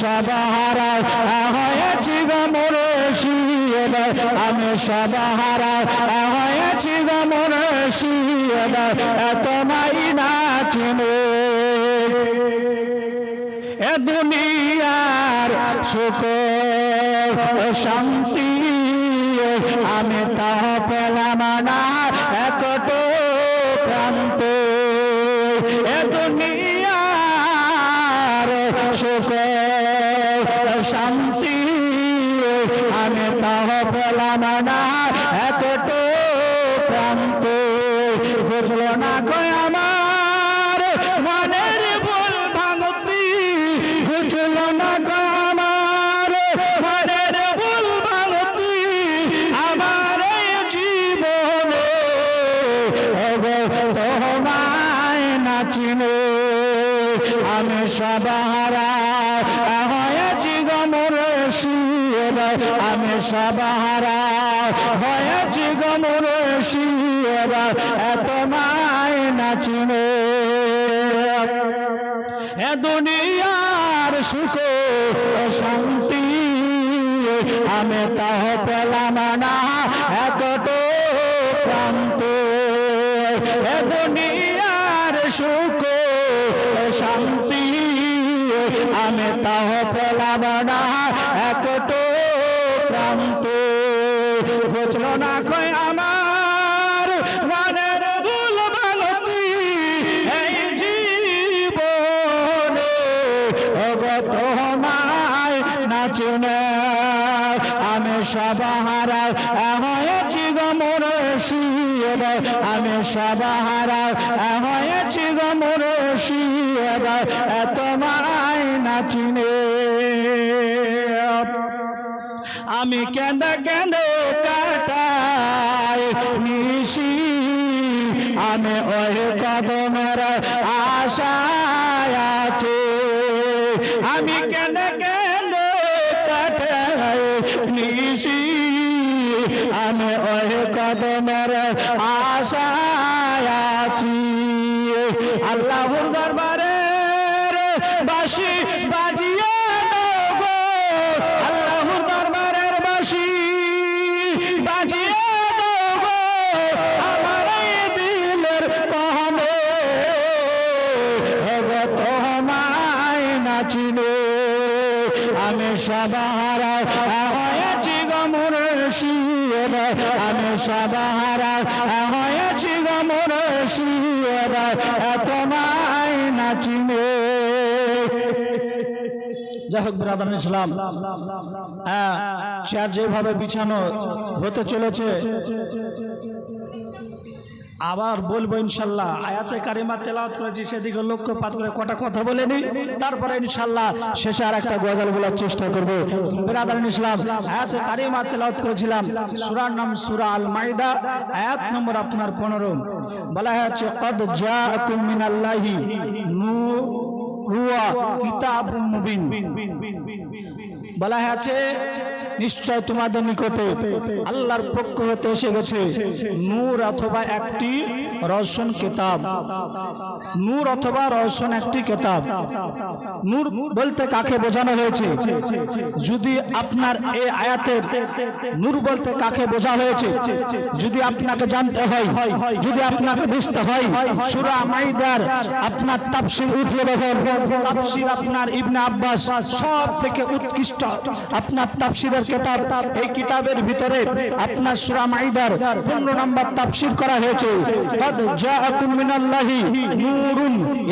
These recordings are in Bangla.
সবাহারা হয়েছি গমরসি আমি সবাহারা হয়েছি গমরসি তোমায় নাচিনে এ দুনিয়ার সুখ শান্তি, আমি তা পেলাম না। শান্তি আমি তাহ পেলাম না এতটু প্রান্ত। বুঝলো না কয় সুখ শান্তি আমি তাহ নাচনে আমি সবাহারা হয়েছি গমর শিব আমি সবাহারা হয়েছি গমর শিব তোমায় নাচিনে আমি কেন কেন কাটাই নিশি, আমি ওই কদমের আশায় আছি। যাই হোক ব্রাদার ইসলাম হ্যাঁ চেয়ার যেভাবে বিছানো হতে চলেছে, আবার বলব ইনশাল্লাহ, আয়াতে কারিমা তেলাওয়াত করেছি, সেদিকে লক্ষ্যপাত করে কটা কথা বলে নি তারপরে ইনশাল্লাহ শেষে আর একটা গজল বলার চেষ্টা করব। বেরাদার ইসলাম, আয়াতে কারিমা তেলাওয়াত করেছিলাম, সুরার নাম সুরা আল মাইদা আয়াত নম্বর আপনার পনেরো। বলা হচ্ছে কদ জাআকুম মিনাল্লাহি নূ হুয়া কিতাবুম মুবিন। বলা আছে নিশ্চয় তোমাদের নিকটে আল্লাহর পক্ষ হতে এসে গেছে। নূর অথবা একটি রহস্যন কিতাব। নূর অথবা রহস্যন একটি কিতাব। নূর বলতে কাকে বোঝানো হয়েছে? যদি আপনার এই আয়াতের নূর বলতে কাকে বোঝা হয়েছে? যদি আপনাকে জানতে হয়, যদি আপনাকে বুঝতে হয়, সূরা মাইদার আপনার তাফসীর উঠলে দেখেন। তাফসীর আপনার ইবনে আব্বাস সব থেকে উৎকৃষ্ট আপনার তাফসীরের কিতাব এই কিতাবের ভিতরে আপনার সূরা মাইদার 15 নম্বর তাফসীর করা হয়েছে কদ قد جاءكم من الله نور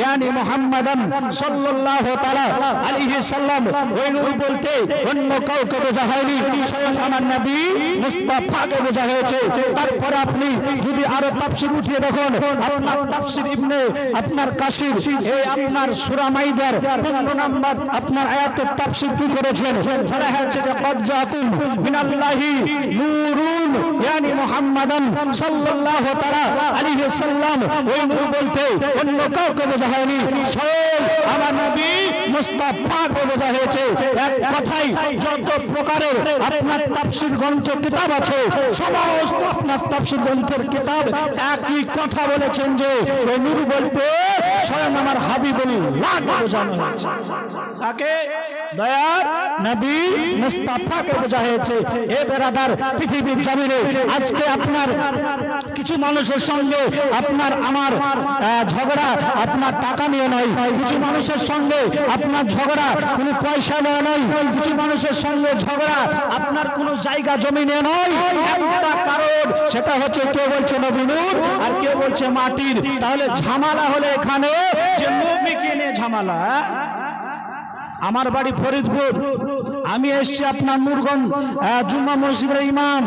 يعني محمدا صلى الله تعالى عليه وسلم ওই নূর বলতে অন্য কাউকে বোঝা হয়নি স্বয়ং আমার নবী মুস্তাফাকে বোঝা হয়েছে তারপরে আপনি যদি আরো তাফসির উঠিয়ে দেখুন আপনার তাফসির ইবনে আপনার কাশির এই আপনার সূরা মাইদার 15 নাম্বার আপনার আয়াতের তাফসির কি করেছেন বলা হয়েছে যে قد جاءكم বারাকাতুন আছে, সমস্ত আপনার তাফসীর গ্রন্থের বলেছেন যে, ওই বলতে স্বয়ং আমার হাবিবুল্লাহ বোঝানো হয়েছে। কাকে দয়ার নবী মুস্তাফাকে বোঝা হয়েছে এ বেরাদার, পৃথিবীর জমিনে আজকে আপনার কিছু মানুষের সঙ্গে আপনার আমার ঝগড়া, আপনার টাকা নিয়ে নয় কিছু মানুষের সঙ্গে আপনার ঝগড়া, কোনো পয়সা নিয়ে নয় কিছু মানুষের সঙ্গে ঝগড়া, আপনার কোনো জায়গা, জমি নিয়ে নয় একটা কারণ, সেটা হচ্ছে কেউ বলছে নবীনুর আর কেউ বলছে মাটির। তাহলে ঝামেলা হলে এখানে যে নবীকে নিয়ে ঝামেলা? আমার বাড়ি ফরিদপুর। আমি এসছি আপনার নূরগঞ্জ জুম্মা মসজিদের ইমাম।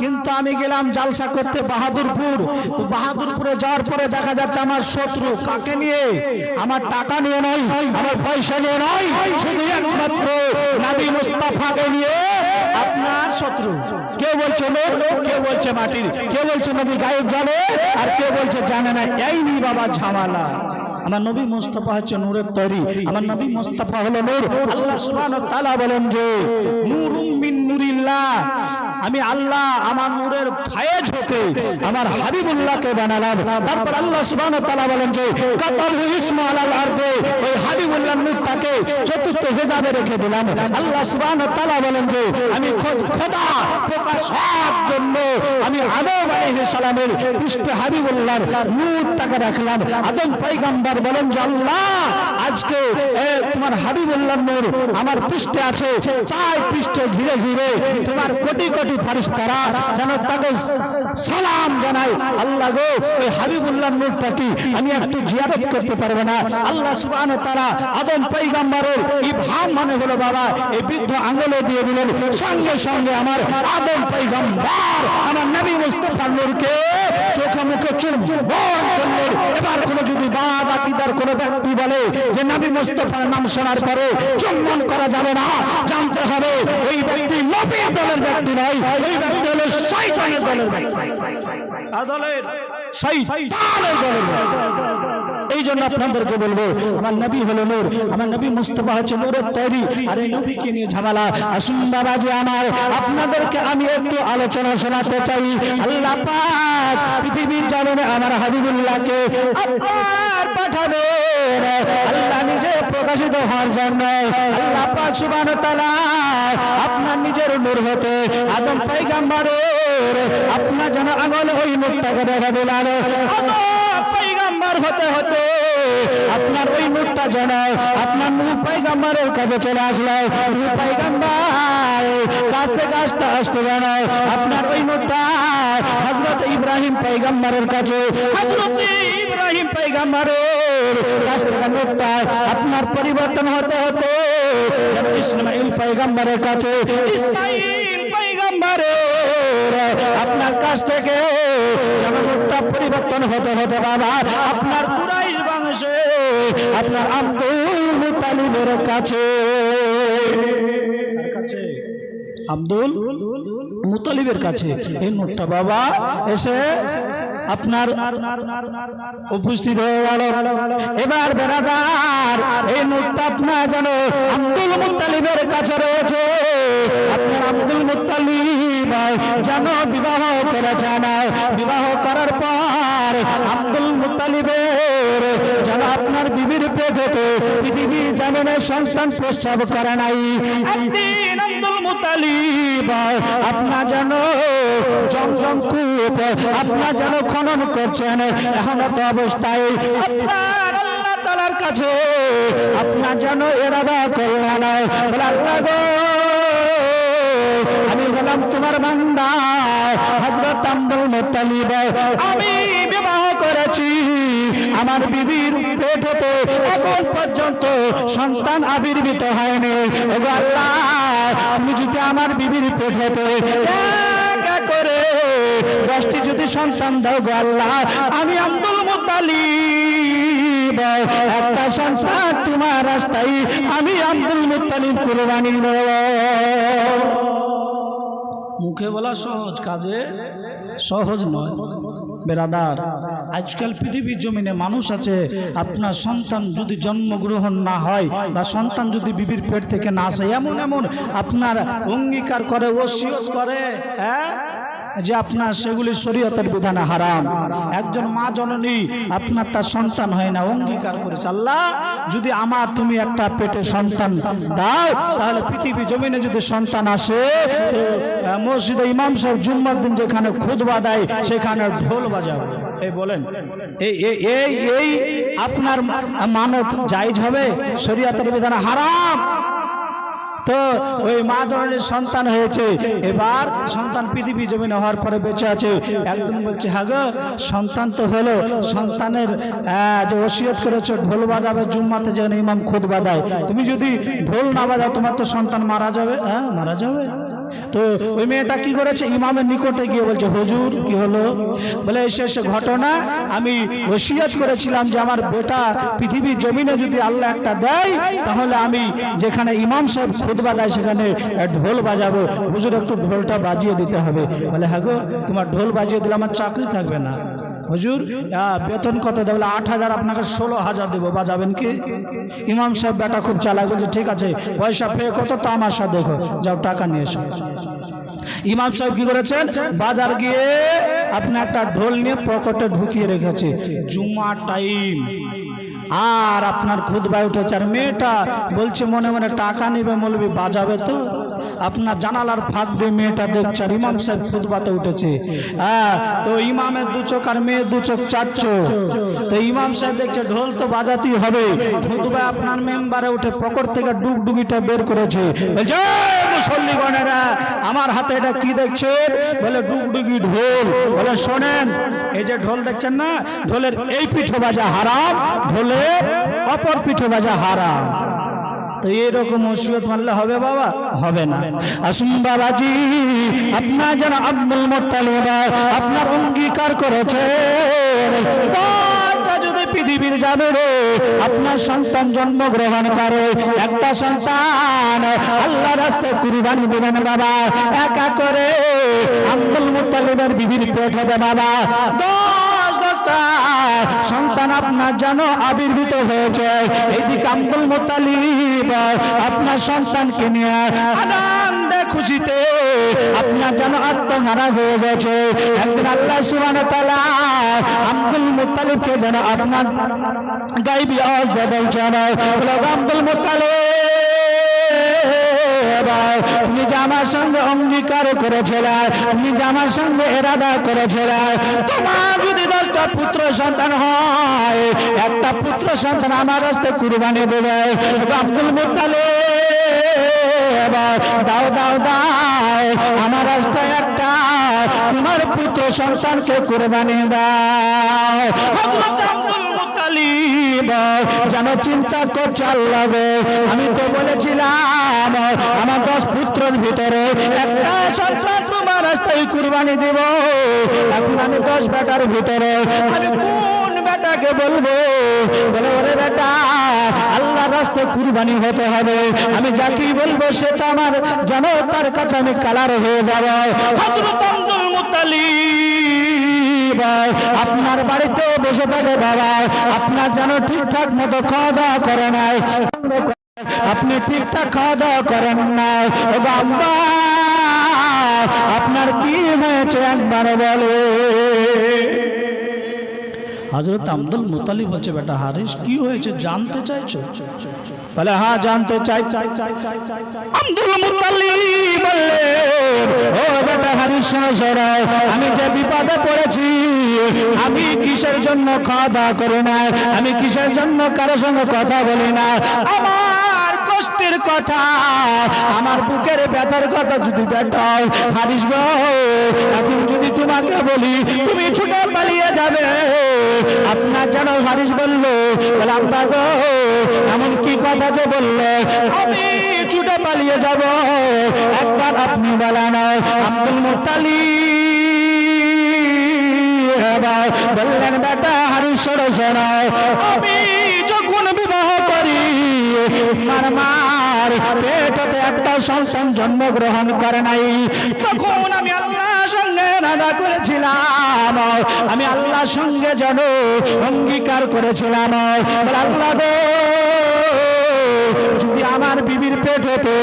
কিন্তু আমি গেলাম জালসা করতে বাহাদুরপুর। তো বাহাদুরপুরে যাওয়ার পরে দেখা যাচ্ছে আমার শত্রু কাকে নিয়ে? আমার টাকা নিয়ে নয় আমার পয়সা নিয়ে নয় শুধু একমাত্র নাবি মুস্তাফাকে নিয়ে আপনার শত্রু। কেউ বলছে লোক কেউ বলছে মাটির, কেউ বলছে নবী গায়েব জানে, আর কেউ বলছে জানে না। এই নি বাবা ঝামালা। আমার নবী মুস্তফা হচ্ছে নূরের তৈরি। আমার নবী মুস্তফা হলো নূর। আল্লাহ সুবহানাহু ওয়া তাআলা বলেন যে, নূরুম মিন নূরিল্লাহ। আমি আল্লাহ, আমার নূরের ফায়েজ হতে আমার হাবিবুল্লাহকে বানালাম। তারপর আল্লাহ সুবহানাহু ওয়া তাআলা বলেন যে কাতালহু ইসমু আলাল আরদে ওই হাবিবুল্লাহ নূরটাকে চতুর্থ হেজাবে রেখে দিলাম। আল্লাহ সুবহানাহু ওয়া তাআলা বলেন যে, আমি খোদ প্রকাশ হওয়ার জন্য আমি আদম আলাইহিস সালামের পৃষ্ঠে হাবিবুল্লাহর নূরটাকে রাখলাম। আদম পয়গম্বর বলেন যে, আল্লাহ, আজকে তোমার হাবিবুল্লাহ নূর আমার পৃষ্ঠে আছে। তাই পৃষ্ঠে ঘিরে ঘিরে তোমার কোটি কোটি ফারিস্তারা যেন তাকে সালাম জানায় আল্লাহ গো, ওই হাবিবুল্লাহ নূরটা কি? আমি একটু জিয়ারত করতে পারব না। আল্লাহ সুবহানাহু ওয়া তাআলা আদম পয়গম্বরের এই ভাব মানে হলো বাবা, এই বৃদ্ধ আঙ্গুলে দিয়ে দিলেন, সঙ্গে সঙ্গে আমার আদম পয়গম্বর, আমার নবী মুস্তাফা নূরকে চোখে মুখে চুম্বন করলেন। এবার কোনো যদি বাদ আকিদার কোনো ব্যক্তি বলে যে নবী মুস্তাফার নাম শোনার পরে চুম্বন করা যাবে না, জানতে হবে ওই ব্যক্তি নবীর দলের ব্যক্তি নয়, ওই ব্যক্তি হলো শয়তানের দলের ব্যক্তি। এই জন্য আপনাদেরকে বলব আমার নবী হলো নূর আমার নবী মুস্তফা হচ্ছে নূরের তৈরি। আর এই নবীকে নিয়ে ঝামেলা। আসুন বাবাজি আমার আপনাদেরকে আমি একটু আলোচনা শোনাতে চাই। আল্লাহ পাক পৃথিবীর জানেন আমার হাবিবুল্লাহকে আপনার পাঠাবেন আল্লাহ নিজে প্রকাশিত হওয়ার জন্য আল্লাহ পাক সুবহানাহু ওয়া তাআলা আপনার নিজের নূর হতে আদম আপনার ওই দেখা হতে হতে আপনার ওই নূরটা যেন আপনার নূর কাছে চলে আসলো। নূর কাছতে আসতে যেন আপনার ওই হযরত ইব্রাহিম পয়গম্বরের কাছে ইব্রাহিম আপনার পরিবর্তন হতে হতে ইসমাইল পয়গম্বরের কাছে আপনার কাছ থেকে নূরটা পরিবর্তন হতে হতে বাবা, আপনার কুরাইশ বংশে, আপনার আব্দুল মুতালিবের কাছে। কাছে? আব্দুল মুতালিবের কাছে। এই নোটটা বাবা এসে আপনার উপস্থিত হয়ে গেল। এবার বেড়াদার, এই নোটটা আপনার যেন আব্দুল মুতালিবের কাছে রয়েছে। আপনার আব্দুল মুতালিব যেন বিবাহ করেছেন বিবাহ করার পর আব্দুল মুতালিবের যেন আপনার বিবির পেটেতে পৃথিবীর জামিনে সন্তান প্রস্তাব করে নাই। একদিন আব্দুল মুতালিব, আপনার যেন জমজম কূপ, আপনার যেন খনন করছেন এখন তো অবস্থায়। আপনার আল্লাহ তালার কাছে আপনার যেন এরাদা করলেন বলে, আল্লাহ হলাম তোমার বান্দা হযরত আব্দুল মুত্তালিব আমি বিবাহ করেছি। আমার বিবির পেট হতে এখন পর্যন্ত সন্তান আবির্ভূত হয়নি। ওগো তুমি যদি আমার বিবির পেট হতে করে দশটি যদি সন্তান দাও গো আমি আব্দুল মুতালিব একটা সন্তান তোমার রাস্তায় আমি আব্দুল মুতালিব কুরবানি দেব। মুখে বলা সহজ কাজে সহজ নয়। বেরাদার, আজকাল পৃথিবীর জমিনে মানুষ আছে, আপনার সন্তান যদি জন্মগ্রহণ না হয় বা সন্তান যদি বিবির পেট থেকে না আসে, এমন এমন আপনার অঙ্গীকার করে, ওসিয়ত করে হ্যাঁ? যে আপনার সেগুলি শরীয়তের বিধানে হারাম। একজন মা জননী, আপনার তার সন্তান হয় না, অঙ্গীকার করেছে। আল্লাহ, যদি আমার তুমি একটা পেটে সন্তান দাও, তাহলে পৃথিবী জমিনে যদি সন্তান আসে মসজিদে ইমাম সাহেব জুম্মার দিন যেখানে খুদবা দেয়, সেখানে ঢোল বাজাবে এই বলেন এই এই আপনার মানত জায়জ হবে? শরীয়তের বিধানে হারাম। তো ওই মা জননীর সন্তান হয়েছে। এবার সন্তান পৃথিবী জমিনে হওয়ার পরে বেঁচে আছে। একজন বলছে হ্যাঁ গো, সন্তান তো হলো। সন্তানের যে ওসিয়ত করেছে, ঢোল বাজাবে, জুম্মাতে যেখানে ইমাম খুদ বাজায় তুমি যদি ঢোল না বাজাও, তোমার তো সন্তান মারা যাবে। হ্যাঁ মারা যাবে। তো ওই মেয়েটা কি করেছে? ইমামের নিকটে গিয়ে বলছে, হুজুর, কি হলো? বলে, এসে ঘটনা আমি ওসিয়াত করেছিলাম যে আমার বেটা পৃথিবীর জমিনে যদি আল্লাহ একটা দেয়, তাহলে আমি যেখানে ইমাম সাহেব খুদবা দেয়, সেখানে ঢোল বাজাবো। হুজুর, একটু ঢোলটা বাজিয়ে দিতে হবে। বলে হ্যাঁ গো, তোমার ঢোল বাজিয়ে দিলে আমার চাকরি থাকবে না। হুজুর বেতন কত দেবে? আট হাজার, আপনাকে ষোলো হাজার দেবো। বাজাবেন কি? ইমাম সাহেব বেটা খুব চালাক, বলছে, ঠিক আছে, পয়সা পেয়ে কত? তামাশা দেখো, যাও, টাকা নিয়ে এসো। ইমাম সাহেব কি করেছেন? বাজার গিয়ে আপনি একটা ঢোল নিয়ে পকেটে ঢুকিয়ে রেখেছে। জুম্মা টাইম। আর আপনার খুদবায় উঠেছে, আর মেয়েটা, বলছে, মনে মনে টাকা নিবে, মৌলবি, বাজাবে তো? আপনার জানালার ফাঁক দিয়ে মেয়েটা দেখছে আর ইমাম সাহেব খুদবাতে উঠেছে। হ্যাঁ তো ইমামের দু চোখ আর মেয়ের দু চোখ চার চোখ। তো ইমাম সাহেব দেখছে ঢোল তো বাজাতেই হবে। খুদবা আপনার মেম্বারে উঠে পকেট থেকে ডুগডুগিটা বের করেছে। বলছে, "এই মুসল্লিগণেরা, আমার হাতে এটা কি দেখছেন? বলে, ডুগডুগি ঢোল। বলে, শোনেন, এই যে ঢোল দেখছেন না? ঢোলের এই পিঠে বাজা হারাম, ঢোলের অপর পিঠে বাজা হারাম। তো এরকম ওসিয়ত মানলে হবে বাবা? হবে না। আসুন বাবাজি, আপনার যেন আব্দুল মোত্তালিব, আপনার অঙ্গীকার করেছে। যদি পৃথিবীর যাবে রে আপনার সন্তান জন্মগ্রহণ করে, একটা সন্তান আল্লাহ রাস্তায় কুরবানি দেবেন বাবা। একা করে আব্দুল মুতালিবের বিবির পেট হবে বাবা। সন্তান আপনার যেন আবির্ভূত হয়েছে। এইদিকে আব্দুল মুতালিব আপনার সন্তানকে নিয়ে আনন্দে খুশিতে আপনার যেন আত্মহারা হয়ে গেছে। একদিন আল্লাহ সুবান আব্দুল মুতালিবকে যেন আপনার গাইবি দেবেন যেন আব্দুল মুতালিব তুমি যে আমার সঙ্গে অঙ্গীকার করেছিলে, তুমি যে আমার সঙ্গে এরাদা করেছিলে, তোমার যদি দশটা পুত্র সন্তান হয়, একটা পুত্র সন্তান আমার রাস্তায় কুরবানি দেবে। আব্দুল মুতালে দাও দাও দাও, আমার রাস্তায় একটা তোমার পুত্র সন্তানকে কুরবানি দাও। যেন চিন্তা করছে আল্লাহ আমি তো বলেছিলাম, আমার দশ পুত্রের ভিতরে একটা সন্তান তোমার রাস্তায় কুরবানি দিব। এখন আমি দশ বেটার ভিতরে, আমি কোন বেটাকে বলব? বলে, ওরে বেটা আল্লাহ রাস্তায় কুরবানি হতে হবে। আমি যাকেই বলব সেটা আমার যেন তার কাছে আমি কালার হয়ে যাব। হযরত আব্দুল মুতালিব আপনার বাড়িতে বসে থাকে বাবা। আপনার যেন ঠিকঠাক মতো খাওয়া দাওয়া করে নাই। আপনি ঠিকঠাক খাওয়া দাওয়া করেন না ও বাবা আপনার কি হয়েছে একবার বলে? হজরত আব্দুল মুতালিব বলছে বেটা হারিস কি হয়েছে? জানতে চাইছো? বলে হ্যাঁ জানতে চাই। আব্দুল মুতালিব বললে আমি যে বিপদে পড়েছি, আমি কিসের জন্য খাওয়া দাওয়া করি না? আমি কিসের জন্য কারোর সঙ্গে কথা বলি না? কথা, আমার বুকের ব্যথার কথা যদি বেটাও হারিস এখন যদি তোমাকে বলি, তুমি ছুটে পালিয়ে যাবে। আপনার যেন হারিস বলল, বলে এমন কি কথা যে বললে? আমি পালিয়ে যাব। একবার আপনি বলেন, আব্দুল মুতালি। বললেন, বেটা, হারি সরো সরো আমি যখন বিবাহ করি, মার মার পেটতে একটা সন্তান জন্মগ্রহণ করে নাই। তখন আমি আল্লাহ সঙ্গে নানা করেছিলাম। আমি আল্লাহ সঙ্গে যেন অঙ্গীকার করেছিলাম। আল্লাহ গো বিবির পেট হতে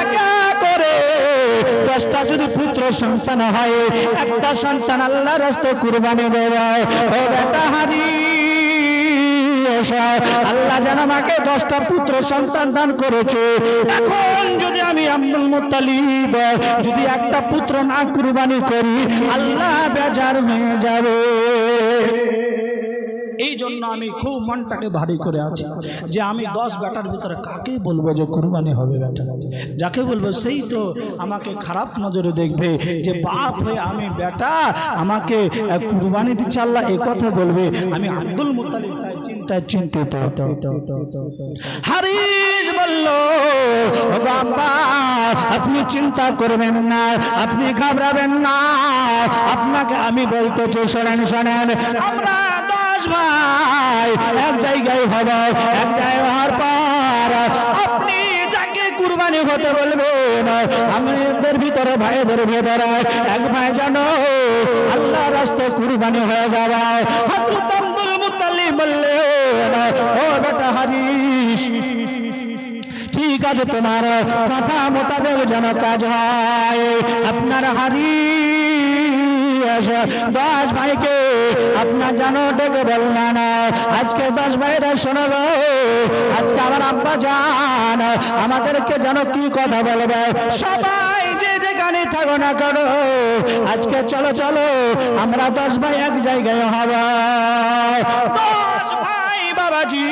একা করে? দশটা যদি পুত্র সন্তান হয়, একটা সন্তান আল্লাহ রাস্তায় কুরবানি বেটা হারি আল্লাহ যেন আমাকে দশটা পুত্র সন্তান দান করেছে। এখন যদি আমি আব্দুল মুত্তালিব, যদি একটা পুত্র না কুরবানি করি, আল্লাহ বেজার হয়ে যাবে। এই জন্য আমি খুব মনটাকে ভারী করে আছি যে আমি দশ বেটার ভিতরে কাকে বলব যে কুরবানি হবে বেটা যাকে বলব সেই তো আমাকে খারাপ নজরে দেখবে যে বাপ হয়ে আমি বেটা আমাকে কুরবানি দিচ্ছে আল্লাহ, এ কথা বলবে। আমি আব্দুল মুতালিব তাই চিন্তায় চিন্তিত। হারিস বলল "ওগো আপনি চিন্তা করবেন না, আপনি ঘাবড়াবেন না। আপনাকে আমি বলতে চাই শোনেন শোনেন, আমরা ভাই। এক জায়গায় হব, এক জায়গায় হওয়ার পর আপনি যাকে কুরবানি হতে বলবেন আমাদের ভিতরে, ভাইদের ভিতরে, এক ভাই আল্লাহ কুরবানি হয়ে যাওয়া হযরত হারিস ঠিক আছে তোমার কথা মোতাবেক যেন কাজ হয়। আপনার দশ ভাইকে আপনার ডেকে আজকে দশ ভাইরা শোনালো, আজকে আমার আব্বা যান, আমাদেরকে যেন কি কথা বলবে? সবাই যে যেখানে থাকো না করো আজকে চলো চলো, আমরা দশ ভাই এক জায়গায় হব। দশ ভাই বাবাজি,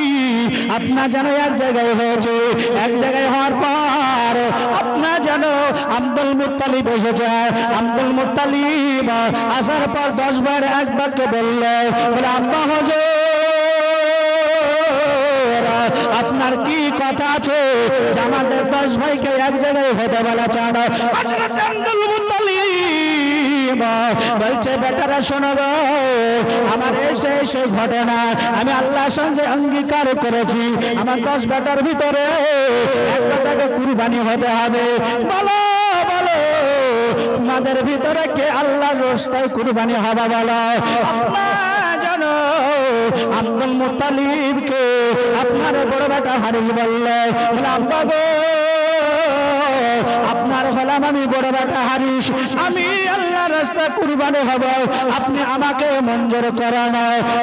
আপনার যেন এক জায়গায় হয়েছে। এক জায়গায় হওয়ার পর আপনার যেন আব্দুল মুতালি বসে যায়। আব্দুল মুত্তালিব আসার পর দশ বার এক বাক্যে বললে, বলে, আব্বা হজুর, আপনার কি কথা আছে? আমাদের দশ ভাইকে এক জায়গায় হতে বলা চান আব্দুল বলছে, বেটারা, শোনো গো, আমার এসে এসে ঘটনা আমি আল্লাহর সঙ্গে অঙ্গীকার করেছি। আমার দশ বেটার ভিতরে এক বেটাকে কুরবানি হতে হবে। বলো বলো, তোমাদের ভিতরে কে আল্লাহর রাস্তায় কুরবানি হবে বলো? আব্দুল মুত্তালিবকে আপনার বড় বেটা হারিস বললে, বলে আপনার হলাম আমি বড় বেটা হারিস। আমি আল্লাহ রাস্তা কুরবানি হব আপনি আমাকে মঞ্জুর করান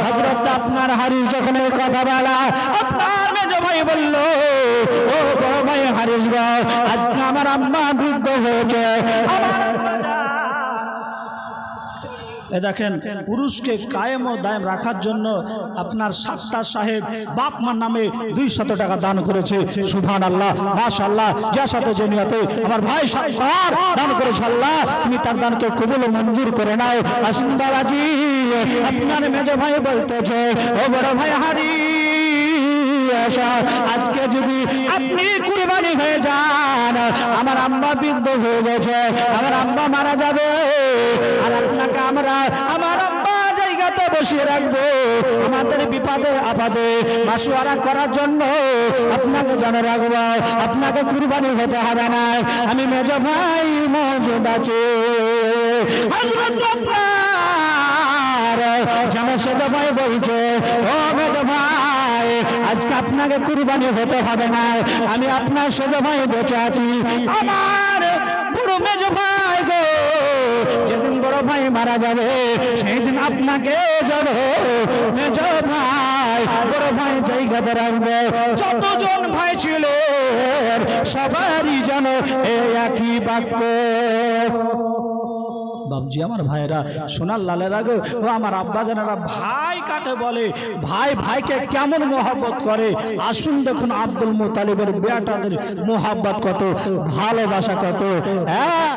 হজরত আপনার হারিস যখন কথা বলা, আপনার মেজ ভাই বলল, ও ভাই হারিস গো, আজকে আমার আম্মা বৃদ্ধ হয়েছে আমার। এ দেখেন, পুরুষকে কায়েম ও দায়েম রাখার জন্য আপনার সাতটা সাহেব বাপ মার নামে দুই শত টাকা দান করেছে। সুভান আল্লাহ মাশাল্লাহ যা সাথে যে আমার ভাই সাতবার দান করেছে আল্লাহ, তুমি তার দানকে কবুল মঞ্জুর করে নাও। আসুন বাবাজি আপনার মেজ ভাই বলতেছে, ও বড় ভাই হারি আজকে যদি আপনি কুরবানি হয়ে যান, আমার আম্মা বৃদ্ধ হয়ে গেছে, আমার আম্মা মারা যাবে আমরা আমার আম্মা জায়গাতে বসিয়ে রাখব। আমাদের বিপদে, আপদে মাসুয়ারা করার জন্য আপনাকে জানে রাখব। আপনাকে কুরবানি হতে হবে না। আমি মেজ ভাই মজুদ আছে। ভাই বলছে, ও মেজ ভাই, আজকে আপনাকে কুরবানি হতে হবে না। আমি আপনার সেজ ভাই বেঁচে আছি। আমার বড় মেজ ভাই গো বড় ভাই মারা যাবে সেই দিন আপনাকে জড় ভাই, বড় ভাই জায়গাতে রাখবে। যতজন ভাই ছিল, সবারই যেন একই বাক্য। বাবজি আমার ভাইরা সোনার লালের আগে ও আমার আব্বা জানারা ভাই কাকে বলে? ভাই ভাইকে কেমন মোহাব্বত করে? আসুন দেখুন আব্দুল মুতালিবের বেটাদের মোহাব্বত কত, ভালোবাসা কত। হ্যাঁ?